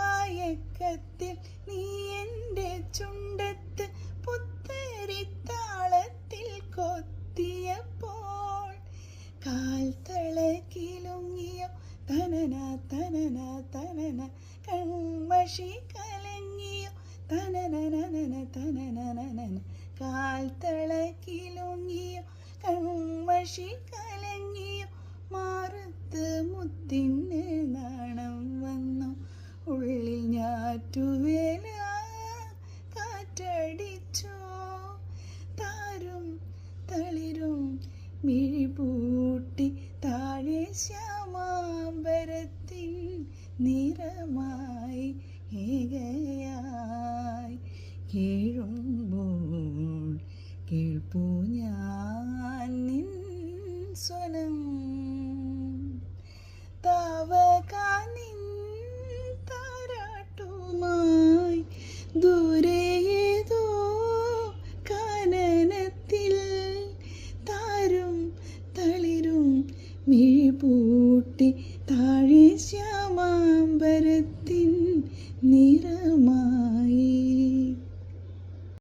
പാതിമയക്കത്തിൽ നീ എന്റെ ചുണ്ടത്ത് പുത്തരിത്താളത്തിൽ കൊത്തിയപ്പോൾ കാൽ തളക്കിലുങ്ങിയോ തനന തനന തനന കൺമഷി കലങ്ങിയോ തനന തനനനനന തനന കാൽ തളക്കിലുങ്ങിയോ മുത്തിന് നാണം വന്നു. ഉള്ളിൽ ഞാറ്റുവേല കാറ്റടിച്ചോ. താരും തളിരും മിഴിപൂട്ടി താഴെ ശ്യാമാമ്പരത്തിൻ നിറമായി ഏകയായി. കേഴുമ്പോൾ മിഴിപൂട്ടി താഴെ ശ്യാമാംബരത്തിൻ നിറമായി